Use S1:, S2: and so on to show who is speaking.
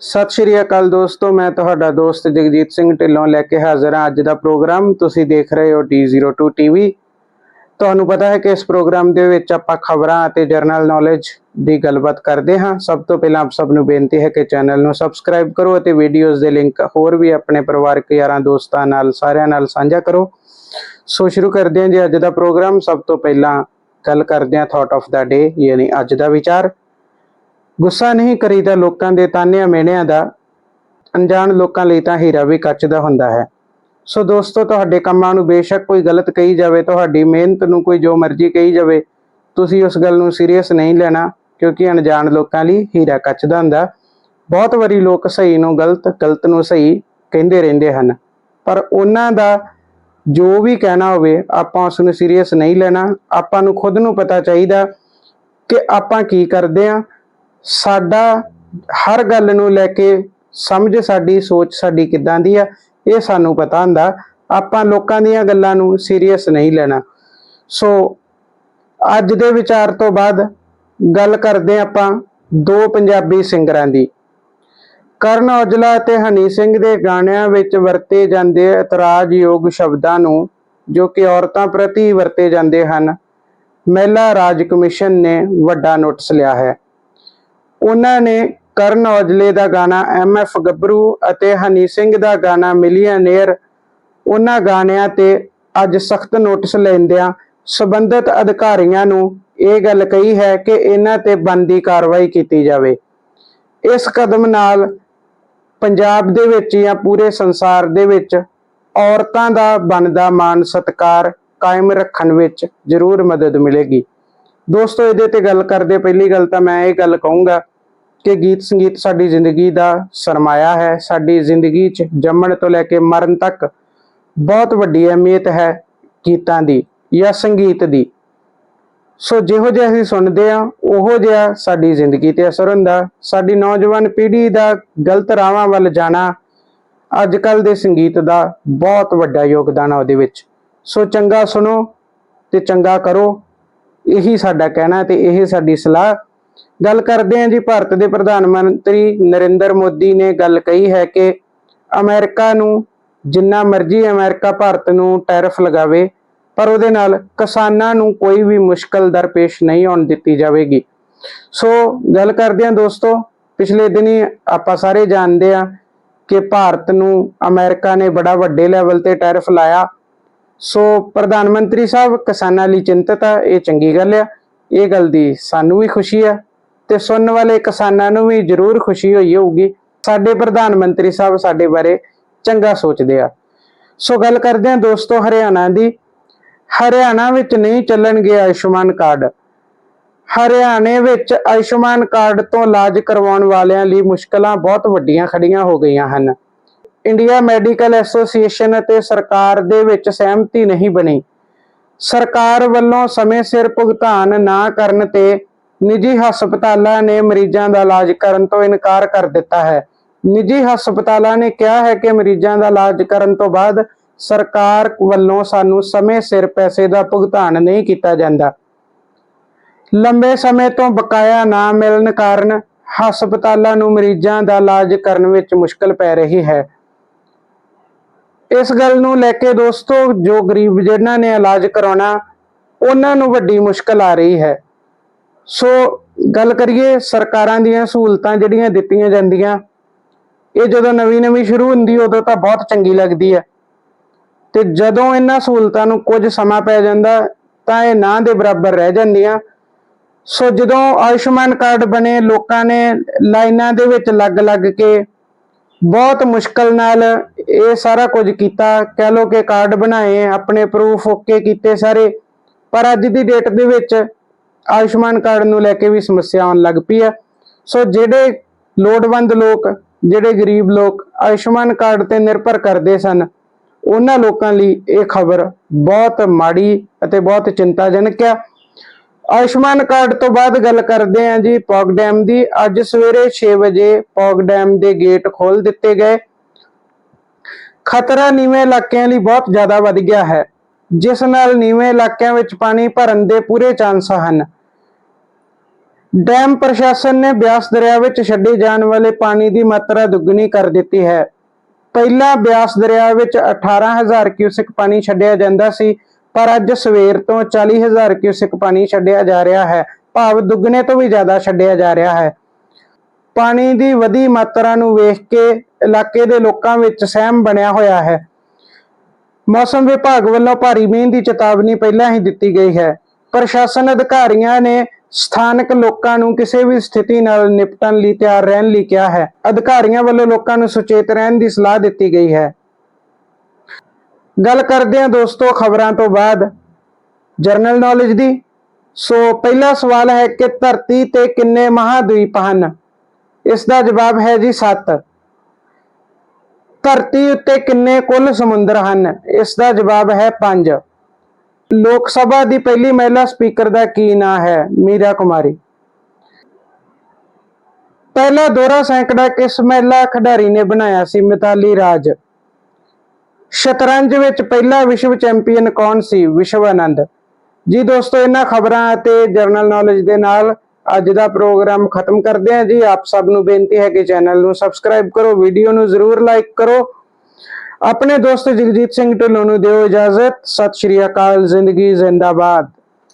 S1: ਸਤਿ ਸ਼੍ਰੀ ਅਕਾਲ ਦੋਸਤੋ, ਮੈਂ ਤੁਹਾਡਾ ਦੋਸਤ ਜਗਜੀਤ ਸਿੰਘ ਢਿੱਲੋਂ ਲੈ ਕੇ ਹਾਜ਼ਰ ਹਾਂ ਅੱਜ ਦਾ ਪ੍ਰੋਗਰਾਮ। ਤੁਸੀਂ ਦੇਖ ਰਹੇ ਹੋ D02 TV ਤੁਹਾਨੂੰ ਪਤਾ ਹੈ ਕਿ ਇਸ ਪ੍ਰੋਗਰਾਮ ਦੇ ਵਿੱਚ ਆਪਾਂ ਖਬਰਾਂ ਅਤੇ ਜਰਨਲ ਨੌਲੇਜ ਦੀ ਗੱਲਬਾਤ ਕਰਦੇ ਹਾਂ। ਸਭ ਤੋਂ ਪਹਿਲਾਂ ਆਪ ਸਭ ਨੂੰ ਬੇਨਤੀ ਹੈ ਕਿ ਚੈਨਲ ਨੂੰ ਸਬਸਕ੍ਰਾਈਬ ਕਰੋ ਅਤੇ ਵੀਡੀਓਜ਼ ਦੇ ਲਿੰਕ ਹੋਰ ਵੀ ਆਪਣੇ ਪਰਿਵਾਰਕ ਯਾਰਾਂ ਦੋਸਤਾਂ ਨਾਲ, ਸਾਰਿਆਂ ਨਾਲ ਸਾਂਝਾ ਕਰੋ। ਸੋ ਸ਼ੁਰੂ ਕਰਦੇ ਹਾਂ ਜੀ ਅੱਜ ਦਾ ਪ੍ਰੋਗਰਾਮ। ਸਭ ਤੋਂ ਪਹਿਲਾਂ ਗੱਲ ਕਰਦੇ ਹਾਂ ਥਾਟ ਆਫ ਦਾ ਡੇ ਯਾਨੀ ਅੱਜ ਦਾ ਵਿਚਾਰ। ਗੁੱਸਾ ਨਹੀਂ ਕਰੀਦਾ ਲੋਕਾਂ ਦੇ ਤਾਨਿਆਂ ਮੇਣਿਆਂ ਦਾ, ਅਣਜਾਣ ਲੋਕਾਂ ਲਈ ਤਾਂ ਹੀਰਾ ਵੀ ਕੱਚ ਦਾ ਹੁੰਦਾ ਹੈ। ਸੋ ਦੋਸਤੋ, ਤੁਹਾਡੇ ਕੰਮਾਂ ਨੂੰ ਬੇਸ਼ੱਕ ਕੋਈ ਗਲਤ ਕਹੀ ਜਾਵੇ, ਤੁਹਾਡੀ ਮਿਹਨਤ ਨੂੰ ਕੋਈ ਜੋ ਮਰਜ਼ੀ ਕਹੀ ਜਾਵੇ, ਤੁਸੀਂ ਉਸ ਗੱਲ ਨੂੰ ਸੀਰੀਅਸ ਨਹੀਂ ਲੈਣਾ, ਕਿਉਂਕਿ ਅਣਜਾਣ ਲੋਕਾਂ ਲਈ ਹੀਰਾ ਕੱਚ ਦਾ ਹੁੰਦਾ। ਬਹੁਤ ਵਾਰੀ ਲੋਕ ਸਹੀ ਨੂੰ ਗਲਤ ਗਲਤ ਨੂੰ ਸਹੀ ਕਹਿੰਦੇ ਰਹਿੰਦੇ ਹਨ, ਪਰ ਉਹਨਾਂ ਦਾ ਜੋ ਵੀ ਕਹਿਣਾ ਹੋਵੇ, ਆਪਾਂ ਉਸ ਨੂੰ ਸੀਰੀਅਸ ਨਹੀਂ ਲੈਣਾ। ਆਪਾਂ ਨੂੰ ਖੁਦ ਨੂੰ ਪਤਾ ਚਾਹੀਦਾ ਕਿ ਆਪਾਂ ਕੀ ਕਰਦੇ ਆ ਸਾਡਾ ਹਰ ਗੱਲ ਨੂੰ ਲੈ ਕੇ ਸਮਝ, ਸਾਡੀ ਸੋਚ ਸਾਡੀ ਕਿੱਦਾਂ ਦੀ ਆ, ਇਹ ਸਾਨੂੰ ਪਤਾ ਹੁੰਦਾ। ਆਪਾਂ ਲੋਕਾਂ ਦੀਆਂ ਗੱਲਾਂ ਨੂੰ ਸੀਰੀਅਸ ਨਹੀਂ ਲੈਣਾ। ਸੋ ਅੱਜ ਦੇ ਵਿਚਾਰ ਤੋਂ ਬਾਅਦ ਗੱਲ ਕਰਦੇ ਆਪਾਂ ਦੋ ਪੰਜਾਬੀ ਸਿੰਗਰਾਂ ਦੀ। ਕਰਨ ਔਜਲਾ ਅਤੇ ਹਨੀ ਸਿੰਘ ਦੇ ਗਾਣਿਆਂ ਵਿੱਚ ਵਰਤੇ ਜਾਂਦੇ ਇਤਰਾਜ਼ਯੋਗ ਸ਼ਬਦਾਂ ਨੂੰ, ਜੋ ਕਿ ਔਰਤਾਂ ਪ੍ਰਤੀ ਵਰਤੇ ਜਾਂਦੇ ਹਨ, ਮਹਿਲਾ ਰਾਜ ਕਮਿਸ਼ਨ ਨੇ ਵੱਡਾ ਨੋਟਿਸ ਲਿਆ ਹੈ। ਉਹਨਾਂ ਨੇ ਕਰਨ ਔਜਲੇ ਦਾ ਗਾਣਾ ਐਮ ਐਫ ਗੱਭਰੂ ਅਤੇ ਹਨੀ ਸਿੰਘ ਦਾ ਗਾਣਾ ਮਿਲੀਅਨੇਅਰ ਉਹਨਾਂ ਗਾਣਿਆਂ ਤੇ ਅੱਜ ਸਖਤ ਨੋਟਿਸ ਲੈਂਦਿਆਂ ਸਬੰਧਤ ਅਧਿਕਾਰੀਆਂ ਨੂੰ ਇਹ ਗੱਲ ਕਹੀ ਹੈ ਕਿ ਇਹਨਾਂ ਤੇ ਬੰਦੀ ਕਾਰਵਾਈ ਕੀਤੀ ਜਾਵੇ। ਇਸ ਕਦਮ ਨਾਲ ਪੰਜਾਬ ਦੇ ਵਿੱਚ ਜਾਂ ਪੂਰੇ ਸੰਸਾਰ ਦੇ ਵਿੱਚ ਔਰਤਾਂ ਦਾ ਬਣਦਾ ਮਾਨ ਸਤਕਾਰ ਕਾਇਮ ਰੱਖਣ ਵਿੱਚ ਜ਼ਰੂਰ ਮਦਦ ਮਿਲੇਗੀ। ਦੋਸਤੋ, ਇਹਦੇ ਤੇ ਗੱਲ ਕਰਦੇ, ਪਹਿਲੀ ਗੱਲ ਤਾਂ ਮੈਂ ਇਹ ਗੱਲ ਕਹੂੰਗਾ ਕਿ ਗੀਤ ਸੰਗੀਤ ਸਾਡੀ ਜ਼ਿੰਦਗੀ ਦਾ ਸਰਮਾਇਆ ਹੈ, ਸਾਡੀ ਜ਼ਿੰਦਗੀ 'ਚ ਜੰਮਣ ਤੋਂ ਲੈ ਕੇ ਮਰਨ ਤੱਕ ਬਹੁਤ ਵੱਡੀ ਅਹਿਮੀਅਤ ਹੈ ਗੀਤਾਂ ਦੀ ਜਾਂ ਸੰਗੀਤ ਦੀ। ਸੋ ਜਿਹੋ ਜਿਹਾ ਅਸੀਂ ਸੁਣਦੇ ਆ ਉਹੋ ਜਿਹਾ ਸਾਡੀ ਜ਼ਿੰਦਗੀ ਤੇ ਅਸਰ ਹੁੰਦਾ। ਸਾਡੀ ਨੌਜਵਾਨ ਪੀੜ੍ਹੀ ਦਾ ਗਲਤ ਰਾਹਾਂ ਵੱਲ ਜਾਣਾ ਅੱਜ ਕੱਲ ਦੇ ਸੰਗੀਤ ਦਾ ਬਹੁਤ ਵੱਡਾ ਯੋਗਦਾਨ ਆ ਉਹਦੇ ਵਿੱਚ। ਸੋ ਚੰਗਾ ਸੁਣੋ ਤੇ ਚੰਗਾ ਕਰੋ, ਇਹੀ ਸਾਡਾ ਕਹਿਣਾ ਤੇ ਇਹ ਸਾਡੀ ਸਲਾਹ। ਗੱਲ ਕਰਦੇ ਹਾਂ ਜੀ, ਭਾਰਤ ਦੇ ਪ੍ਰਧਾਨ ਮੰਤਰੀ ਨਰਿੰਦਰ ਮੋਦੀ ਨੇ ਗੱਲ ਕਹੀ ਹੈ ਕਿ ਅਮਰੀਕਾ ਨੂੰ ਜਿੰਨਾ ਮਰਜ਼ੀ ਅਮਰੀਕਾ ਭਾਰਤ ਨੂੰ ਟੈਰਿਫ ਲਗਾਵੇ, ਪਰ ਉਹਦੇ ਨਾਲ ਕਿਸਾਨਾਂ ਨੂੰ ਕੋਈ ਵੀ ਮੁਸ਼ਕਲ ਦਰਪੇਸ਼ ਨਹੀਂ ਆਉਣ ਦਿੱਤੀ ਜਾਵੇਗੀ। ਸੋ ਗੱਲ ਕਰਦੇ ਹਾਂ ਦੋਸਤੋ, ਪਿਛਲੇ ਦਿਨੀ ਆਪਾਂ ਸਾਰੇ ਜਾਣਦੇ ਆ ਕਿ ਭਾਰਤ ਨੂੰ ਅਮਰੀਕਾ ਨੇ ਬੜਾ ਵੱਡੇ ਲੈਵਲ ਤੇ ਟੈਰਿਫ ਲਾਇਆ। ਸੋ ਪ੍ਰਧਾਨ ਮੰਤਰੀ ਸਾਹਿਬ, ਕਿਸਾਨਾਂ ਲਈ ਚਿੰਤਤ ਆ, ਇਹ ਚੰਗੀ ਗੱਲ ਆ। ਇਹ ਗੱਲ ਦੀ ਸਾਨੂੰ ਵੀ ਖੁਸ਼ੀ ਆ ਤੇ ਸੁਣਨ ਵਾਲੇ ਕਿਸਾਨਾਂ ਨੂੰ ਵੀ ਜ਼ਰੂਰ ਖੁਸ਼ੀ ਹੋਈ ਹੋਊਗੀ। ਸਾਡੇ ਪ੍ਰਧਾਨ ਮੰਤਰੀ ਸਾਹਿਬ ਸਾਡੇ ਬਾਰੇ ਚੰਗਾ ਸੋਚਦੇ ਆ। ਸੋ ਗੱਲ ਕਰਦੇ ਹਾਂ ਦੋਸਤੋ ਹਰਿਆਣਾ ਦੀ। ਹਰਿਆਣਾ ਵਿੱਚ ਨਹੀਂ ਚੱਲਣਗੇ ਆਯੁਸ਼ਮਾਨ ਕਾਰਡ। ਹਰਿਆਣੇ ਵਿੱਚ ਆਯੁਸ਼ਮਾਨ ਕਾਰਡ ਤੋਂ ਇਲਾਜ ਕਰਵਾਉਣ ਵਾਲਿਆਂ ਲਈ ਮੁਸ਼ਕਲਾਂ ਬਹੁਤ ਵੱਡੀਆਂ ਖੜੀਆਂ ਹੋ ਗਈਆਂ ਹਨ। ਇੰਡੀਆ ਮੈਡੀਕਲ ਐਸੋਸੀਏਸ਼ਨ ਅਤੇ ਸਰਕਾਰ ਦੇ ਵਿੱਚ ਸਹਿਮਤੀ ਨਹੀਂ ਬਣੀ। ਸਰਕਾਰ ਵੱਲੋਂ ਸਮੇਂ ਸਿਰ ਭੁਗਤਾਨ ਨਾ ਕਰਨ ਤੇ ਨਿੱਜੀ ਹਸਪਤਾਲਾਂ ਨੇ ਮਰੀਜ਼ਾਂ ਦਾ ਇਲਾਜ ਕਰਨ ਤੋਂ ਇਨਕਾਰ ਕਰ ਦਿੱਤਾ ਹੈ। ਨਿੱਜੀ ਹਸਪਤਾਲਾਂ ਨੇ ਕਿਹਾ ਹੈ ਕਿ ਮਰੀਜ਼ਾਂ ਦਾ ਇਲਾਜ ਕਰਨ ਤੋਂ ਬਾਅਦ ਸਰਕਾਰ ਵੱਲੋਂ ਸਾਨੂੰ ਸਮੇਂ ਸਿਰ ਪੈਸੇ ਦਾ ਭੁਗਤਾਨ ਨਹੀਂ ਕੀਤਾ ਜਾਂਦਾ। ਲੰਬੇ ਸਮੇਂ ਤੋਂ ਬਕਾਇਆ ਨਾ ਮਿਲਣ ਕਾਰਨ ਹਸਪਤਾਲਾਂ ਨੂੰ ਮਰੀਜ਼ਾਂ ਦਾ ਇਲਾਜ ਕਰਨ ਵਿੱਚ ਮੁਸ਼ਕਲ ਪੈ ਰਹੀ ਹੈ। ਇਸ ਗੱਲ ਨੂੰ ਲੈ ਕੇ ਦੋਸਤੋ, ਜੋ ਗਰੀਬ ਜਿਹਨਾਂ ਨੇ ਇਲਾਜ ਕਰਾਉਣਾ, ਉਹਨਾਂ ਨੂੰ ਵੱਡੀ ਮੁਸ਼ਕਲ ਆ ਰਹੀ ਹੈ। ਸੋ ਗੱਲ ਕਰੀਏ, ਸਰਕਾਰਾਂ ਦੀਆਂ ਸਹੂਲਤਾਂ ਜਿਹੜੀਆਂ ਦਿੱਤੀਆਂ ਜਾਂਦੀਆਂ, ਇਹ ਜਦੋਂ ਨਵੀਂ ਨਵੀਂ ਸ਼ੁਰੂ ਹੁੰਦੀ, ਉਦੋਂ ਤਾਂ ਬਹੁਤ ਚੰਗੀ ਲੱਗਦੀ ਹੈ। ਤੇ ਜਦੋਂ ਇਹਨਾਂ ਸਹੂਲਤਾਂ ਨੂੰ ਕੁਝ ਸਮਾਂ ਪੈ ਜਾਂਦਾ, ਤਾਂ ਇਹ ਨਾ ਦੇ ਬਰਾਬਰ ਰਹਿ ਜਾਂਦੀਆਂ। ਸੋ ਜਦੋਂ ਆਯੁਸ਼ਮਾਨ ਕਾਰਡ ਬਣੇ, ਲੋਕਾਂ ਨੇ ਲਾਈਨਾਂ ਦੇ ਵਿੱਚ ਲੱਗ-ਲੱਗ ਕੇ ਬਹੁਤ ਮੁਸ਼ਕਲ ਨਾਲ ਇਹ ਸਾਰਾ ਕੁਝ ਕੀਤਾ। ਕਹਿ ਲੋ ਕਿ ਕਾਰਡ ਬਣਾਏ, ਆਪਣੇ ਪ੍ਰੂਫ ਓਕੇ ਕੀਤੇ ਸਾਰੇ। ਪਰ ਅੱਜ ਦੀ ਡੇਟ ਦੇ ਵਿੱਚ ਆਯੁਸ਼ਮਾਨ ਕਾਰਡ ਨੂੰ ਲੈ ਕੇ ਵੀ ਸਮੱਸਿਆ ਆਉਣ ਲੱਗ ਪਈ ਆ ਸੋ ਜਿਹੜੇ ਲੋੜਵੰਦ ਲੋਕ, ਜਿਹੜੇ ਗਰੀਬ ਲੋਕ ਆਯੁਸ਼ਮਾਨ ਕਾਰਡ ਤੇ ਨਿਰਭਰ ਕਰਦੇ ਸਨ, ਉਹਨਾਂ ਲੋਕਾਂ ਲਈ ਇਹ ਖਬਰ ਬਹੁਤ ਮਾੜੀ ਅਤੇ ਬਹੁਤ ਚਿੰਤਾਜਨਕ ਆ ਆਯੁਸ਼ਮਾਨ ਕਾਰਡ ਤੋਂ ਬਾਅਦ ਗੱਲ ਕਰਦੇ ਹਾਂ ਜੀ ਪੌਗ ਡੈਮ ਦੀ। ਅੱਜ ਸਵੇਰੇ 6 ਵਜੇ ਪੌਗ ਡੈਮ ਦੇ ਗੇਟ ਖੋਲ ਦਿੱਤੇ ਗਏ। ਖਤਰਾ ਨੀਵੇਂ ਇਲਾਕਿਆਂ ਲਈ ਬਹੁਤ ਜ਼ਿਆਦਾ ਵੱਧ ਗਿਆ ਹੈ, ਜਿਸ ਨਾਲ ਨੀਵੇਂ ਇਲਾਕਿਆਂ ਵਿੱਚ ਪਾਣੀ ਭਰਨ ਦੇ ਪੂਰੇ ਚਾਂਸ ਹਨ। ਡੈਮ ਪ੍ਰਸ਼ਾਸਨ ਨੇ ਬਿਆਸ ਦਰਿਆ ਵਿੱਚ ਛੱਡੇ ਜਾਣ ਵਾਲੇ ਪਾਣੀ ਦੀ ਮਾਤਰਾ ਦੁੱਗਣੀ ਕਰ ਦਿੱਤੀ ਹੈ। ਪਹਿਲਾਂ ਬਿਆਸ ਦਰਿਆ ਵਿੱਚ 18000 ਕਿਊਸਿਕ ਪਾਣੀ ਛੱਡਿਆ ਜਾਂਦਾ ਸੀ ਪਰ ਅੱਜ ਸਵੇਰ ਤੋਂ 40000 ਕਿਊਸਿਕ ਪਾਣੀ ਛੱਡਿਆ ਜਾ ਰਿਹਾ ਹੈ। ਭਾਵ ਦੁੱਗਣੇ ਤੋਂ ਵੀ ਜ਼ਿਆਦਾ ਛੱਡਿਆ ਜਾ ਰਿਹਾ ਹੈ। ਪਾਣੀ ਦੀ ਵਧੀ ਮਾਤਰਾ ਨੂੰ ਵੇਖ ਕੇ ਇਲਾਕੇ ਦੇ ਲੋਕਾਂ ਵਿੱਚ ਸਹਿਮ ਬਣਿਆ ਹੋਇਆ ਹੈ। ਮੌਸਮ ਵਿਭਾਗ ਵੱਲੋਂ ਭਾਰੀ ਮੀਂਹ ਦੀ ਚੇਤਾਵਨੀ ਪਹਿਲਾਂ ਹੀ ਦਿੱਤੀ ਗਈ ਹੈ। ਪ੍ਰਸ਼ਾਸਨ ਅਧਿਕਾਰੀਆਂ ਨੇ ਸਥਾਨਕ ਲੋਕਾਂ ਨੂੰ ਕਿਸੇ ਵੀ ਸਥਿਤੀ ਨਾਲ ਨਿਪਟਣ ਲਈ ਤਿਆਰ ਰਹਿਣ ਲਈ ਕਿਹਾ ਹੈ। ਅਧਿਕਾਰੀਆਂ ਵੱਲੋਂ ਲੋਕਾਂ ਨੂੰ ਸੁਚੇਤ ਰਹਿਣ ਦੀ ਸਲਾਹ ਦਿੱਤੀ ਗਈ ਹੈ। ਗੱਲ ਕਰਦੇ ਹਾਂ ਦੋਸਤੋ ਖਬਰਾਂ ਤੋਂ ਬਾਅਦ। ਜਰਨਲ ਨੌਲੇਜ ਦੀ। ਸੋ ਪਹਿਲਾ ਸਵਾਲ ਹੈ ਕਿ ਧਰਤੀ ਤੇ ਕਿੰਨੇ ਮਹਾਦਵੀਪ ਹਨ? ਇਸ ਦਾ ਜਵਾਬ ਹੈ ਜੀ 7 ਧਰਤੀ ਉੱਤੇ ਕਿੰਨੇ ਕੁੱਲ ਸਮੁੰਦਰ ਹਨ? ਇਸ ਦਾ ਜਵਾਬ ਹੈ 5 ਲੋਕ ਸਭਾ ਦੀ ਪਹਿਲੀ ਮਹਿਲਾ ਸਪੀਕਰ ਦਾ ਕੀ ਨਾਂ ਹੈ? ਮੀਰਾ ਕੁਮਾਰੀ। ਪਹਿਲਾ ਦੋਹਰਾ ਸੈਂਕੜਾ ਕਿਸ ਮਹਿਲਾ ਖਿਡਾਰੀ ਨੇ ਬਣਾਇਆ ਸੀ? ਮਿਤਾਲੀ ਰਾਜ। ਸ਼ਤਰੰਜ ਵਿੱਚ ਪਹਿਲਾ ਵਿਸ਼ਵ ਚੈਂਪੀਅਨ ਕੌਣ ਸੀ? ਵਿਸ਼ਵ ਆਨੰਦ। ਜੀ ਦੋਸਤੋ ਇਹਨਾਂ ਖਬਰਾਂ ਅਤੇ ਜਰਨਲ ਨੌਲੇਜ ਦੇ ਨਾਲ ਅੱਜ ਦਾ ਪ੍ਰੋਗਰਾਮ ਖਤਮ ਕਰਦੇ ਹਾਂ ਜੀ। ਆਪ ਸਭ ਨੂੰ ਬੇਨਤੀ ਹੈ ਕਿ ਚੈਨਲ ਨੂੰ ਸਬਸਕ੍ਰਾਈਬ ਕਰੋ, ਵੀਡੀਓ ਨੂੰ ਜ਼ਰੂਰ ਲਾਈਕ ਕਰੋ। ਆਪਣੇ ਦੋਸਤ ਜਗਜੀਤ ਸਿੰਘ ਢਿੱਲੋਂ ਨੂੰ ਦਿਓ ਇਜਾਜ਼ਤ। ਸਤਿ ਸ਼੍ਰੀ ਅਕਾਲ, ਜ਼ਿੰਦਗੀ ਜ਼ਿੰਦਾਬਾਦ।